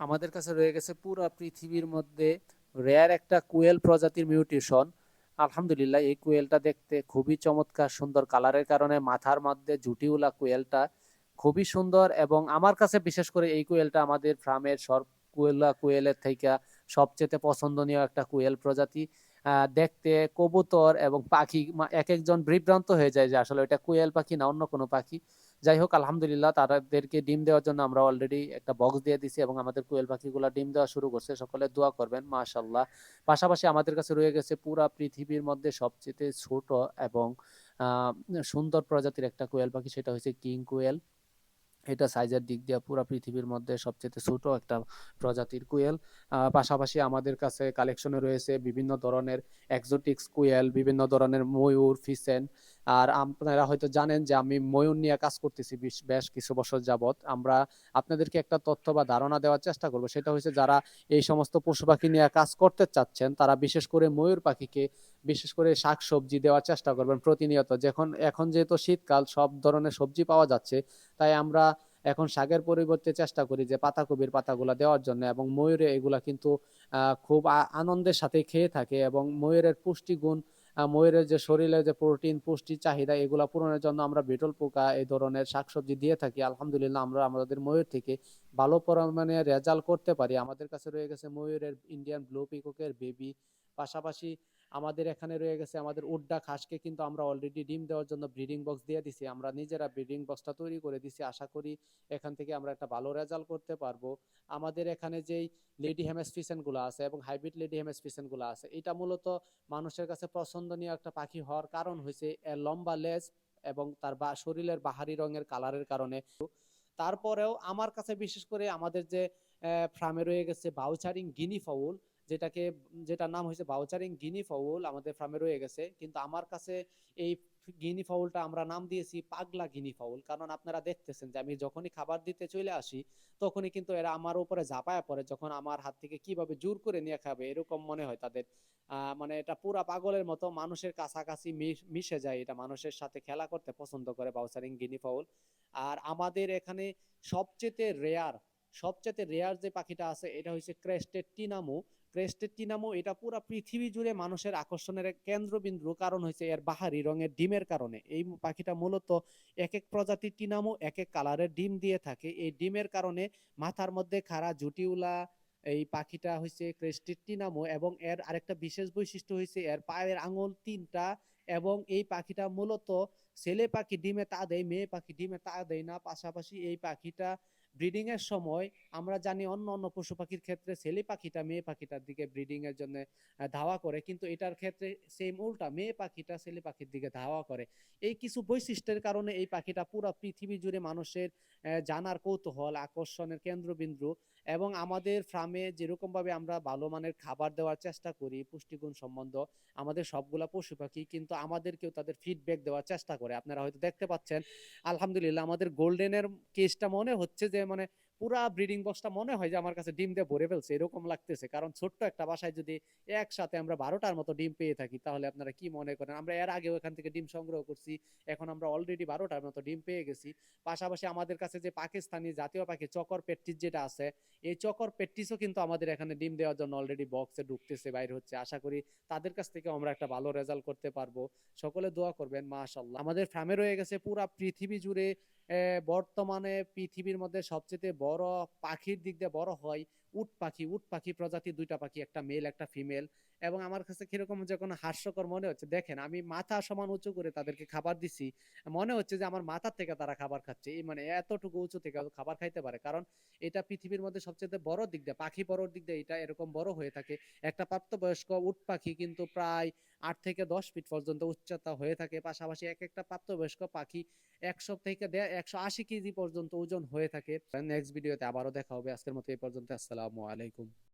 আমাদের কাছে রয়ে গেছে পুরো পৃথিবীর মধ্যে রেয়ার একটা কুয়েল প্রজাতির মিউটেশন আলহামদুলিল্লাহ, এই কুয়েলটা দেখতে খুবই চমৎকার সুন্দর। কালারের কারণে মাথার মধ্যে জুটিউলা কুয়েলটা খুবই সুন্দর এবং আমার কাছে বিশেষ করে এই কুয়েলটা আমাদের ফার্মের সব কুয়েলা কুয়েলের থেকে সবচেয়ে পছন্দনীয় একটা কুয়েল প্রজাতি। দেখতে কবুতর এবং পাখি এক একজন বিভ্রান্ত হয়ে যায় যে আসলে এটা কুয়েল পাখি না অন্য কোনো পাখি। যাই হোক আলহামদুলিল্লাহ তাদেরকে ডিম দেওয়ার জন্য আমরা অলরেডি একটা বক্স দিয়ে দিছি এবং আমাদের কোয়েল পাখিগুলা ডিম দেওয়া শুরু করছে। সকলে দোয়া করবেন মাশাল্লাহ পাশাপাশি আমাদের কাছে রয়ে গেছে পুরা পৃথিবীর মধ্যে সবচেয়ে ছোট এবং সুন্দর প্রজাতির একটা কোয়েল পাখি, সেটা হচ্ছে কিং কোয়েল। এটা সাইজের দিক দিয়ে পুরো পৃথিবীর মধ্যে সবচেয়ে ছোট একটা প্রজাতির কুয়েল। পাশাপাশি আমাদের কাছে কালেকশনে রয়েছে বিভিন্ন ধরনের এক্সোটিক্স কুয়েল, বিভিন্ন ধরনের ময়ূর ফিসেন আর আপনারা হয়তো জানেন যে আমি ময়ূর নিয়ে কাজ করতেছি বেশ- কিছু বছর যাবত আমরা আপনাদেরকে একটা তথ্য বা ধারণা দেওয়ার চেষ্টা করব। সেটা হচ্ছে যারা এই সমস্ত পশু পাখি নিয়ে কাজ করতে চাচ্ছেন, তারা বিশেষ করে ময়ূর পাখিকে বিশেষ করে শাক সবজি দেওয়ার চেষ্টা করবেন প্রতিনিয়ত। যখন, এখন যেহেতু শীতকাল, সব ধরনের সবজি পাওয়া যাচ্ছে, তাই আমরা এখন শাকের পরিবর্তে চেষ্টা করি যে পাতাকপির পাতাগুলো দেওয়ার জন্য এবং ময়ূরে এগুলা কিন্তু খুব আনন্দের সাথে খেয়ে থাকে এবং ময়ূরের পুষ্টিগুণ ময়ূরের যে শরীরে যে প্রোটিন পুষ্টি, চাহিদা, এগুলো পূরণের জন্য আমরা বিটল পোকা, এই ধরনের শাকসবজি দিয়ে থাকি। আলহামদুলিল্লাহ, আমরা আমাদের ময়ূর থেকে ভালো পরিমাণে রেজাল্ট করতে পারি। আমাদের কাছে রয়ে গেছে ময়ূরের ইন্ডিয়ান ব্লু পিককের বেবি পাশাপাশি আমাদের এখানে রয়ে গেছে, আমাদের উড্ডা খাসকে কিন্তু আমরা অলরেডি ডিম দেওয়ার জন্য ব্রিডিং বক্স দিয়ে দিছি। আমরা নিজেরা ব্রিডিং বক্সটা তৈরি করে দিছি। আশা করি এখান থেকে আমরা একটা ভালো রেজাল্ট করতে পারব। আমাদের এখানে যেই লেডি গুলো আছে এবং হাইব্রিড লেডি গুলো আছে, এটা মূলত মানুষের কাছে পছন্দনীয় একটা পাখি হওয়ার কারণ হয়েছে এর লম্বা লেজ এবং তার বা, শরীরের বাহারি রঙের কালারের কারণে। তারপরেও আমার কাছে বিশেষ করে আমাদের যে ফার্মে রয়ে গেছে বাউচারিং গিনি ফাউল যেটাকে, যেটার নাম হয়েছে বাউচারিং গিনি ফাউল আমাদের ফার্মে রয়ে গেছে। কিন্তু আমার কাছে এই গিনি ফাউলটা আমরা নাম দিয়েছি পাগলা গিনি ফাউল কারণ আপনারা দেখতেছেন যে আমি যখনই খাবার দিতে চলে আসি, তখনই কিন্তু এরা আমার উপরে ঝাঁপায় পড়ে, যখন আমার হাত থেকে কীভাবে জোর করে নিয়ে খাবে, এরকম মনে হয় তাদের। মানে এটা পুরা পাগলের মতো মানুষের কাছাকাছি মিশে যায় এটা, মানুষের সাথে খেলা করতে পছন্দ করে বাউচারিং গিনি ফাউল আর আমাদের এখানে সবচেয়ে রেয়ার সবচেয়ে রেয়ার যে পাখিটা আছে, এটা হচ্ছে ক্রেস্টেড টিনামো। ক্রেস্টেড টিনামো এটা পুরো পৃথিবী জুড়ে মানুষের আকর্ষণের কেন্দ্রবিন্দু কারণ হয়েছে এর বাহারি রঙের ডিমের কারণে। এই পাখিটা মূলত এক এক প্রজাতির টিনামো এক এক কালারের ডিম দিয়ে থাকে। এই ডিমের কারণে মাথার মধ্যে খাড়া জুটিউলা, এই পাখিটা হচ্ছে ক্রেস্টেড টিনামো এবং এর আরেকটা বিশেষ বৈশিষ্ট্য হয়েছে এর পায়ের আঙুল তিনটা এবং এই পাখিটা মূলত ছেলে পাখি ডিমে তা দেয়, মেয়ে পাখি ডিমে তা দেয় না। পাশাপাশি এই পাখিটা ব্রিডিং এর সময় আমরা জানি অন্য অন্য পশু পাখির ক্ষেত্রে ছেলে পাখিটা মেয়ে পাখিটার দিকে ব্রিডিং এর জন্য ধাওয়া করে। কিন্তু এটার ক্ষেত্রে সেম উল্টা, মেয়ে পাখিটা ছেলে পাখির দিকে ধাওয়া করে। এই কিছু বৈশিষ্ট্যের কারণে এই পাখিটা পুরো পৃথিবী জুড়ে মানুষের জানার কৌতূহল, আকর্ষণের কেন্দ্রবিন্দু। এবং আমাদের ফার্মে যেরকমভাবে আমরা ভালো মানের খাবার দেওয়ার চেষ্টা করি, পুষ্টিগুণ সম্বন্ধ, আমাদের সবগুলা পশু পাখি কিন্তু আমাদেরকেও তাদের ফিডব্যাক দেওয়ার চেষ্টা করে। আপনারা হয়তো দেখতে পাচ্ছেন, আলহামদুলিল্লাহ আমাদের গোল্ডেনের কেসটা মনে হচ্ছে যে মানে পুরা ব্রিডিং বক্সটা মনে হয় যে আমার কাছে ডিম দিয়ে ভরে ফেলছে, এরকম লাগতেছে। কারণ ছোট্ট একটা বাসায় যদি একসাথে আমরা বারোটার মতো ডিম পেয়ে থাকি, তাহলে আপনারা কি মনে করেন? আমরা এর আগেও এখান থেকে ডিম সংগ্রহ করছি, এখন আমরা অলরেডি বারোটার মতো ডিম পেয়ে গেছি। পাশাপাশি আমাদের কাছে যে পাকিস্তানি জাতীয় পাখি চকর পেট্টিস যেটা আছে, এই চকর পেট্টিসও কিন্তু আমাদের এখানে ডিম দেওয়ার জন্য অলরেডি বক্সে ঢুকতেছে, বাইর হচ্ছে। আশা করি তাদের কাছ থেকে আমরা একটা ভালো রেজাল্ট করতে পারব। সকলে দোয়া করবেন মাশাল্লাহ আমাদের ফার্মে রয়ে গেছে পুরা পৃথিবী জুড়ে বর্তমানে পৃথিবীর মধ্যে সবচেয়ে বড় পাখির দিক দিয়ে বড় হয় উট পাখি। উট পাখি প্রজাতি দুইটা পাখি, একটা মেল একটা ফিমেল এবং আমার কাছে কীরকম যখন হাস্যকর মনে হচ্ছে। দেখেন, আমি মাথা সমান উঁচু করে তাদেরকে খাবার দিছি। মনে হচ্ছে যে আমার মাথার থেকে তারা খাবার খাচ্ছে। এই মানে এতটুকু উঁচু থেকে খাবার খাইতে পারে। কারণ এটা পৃথিবীর মধ্যে সবচেয়ে বড় দিক দিয়ে, পাখি বড় দিক দিয়ে এটা এরকম বড় হয়ে থাকে। একটা প্রাপ্তবয়স্ক উট পাখি কিন্তু প্রায় আট থেকে দশ ফিট পর্যন্ত উচ্চতা হয়ে থাকে। পাশাপাশি এক একটা প্রাপ্তবয়স্ক পাখি একশো থেকে একশো আশি কেজি পর্যন্ত ওজন হয়ে থাকে। নেক্সট ভিডিওতে আবারও দেখা হবে। আজকের মতো এই পর্যন্ত। আসসালামু আলাইকুম।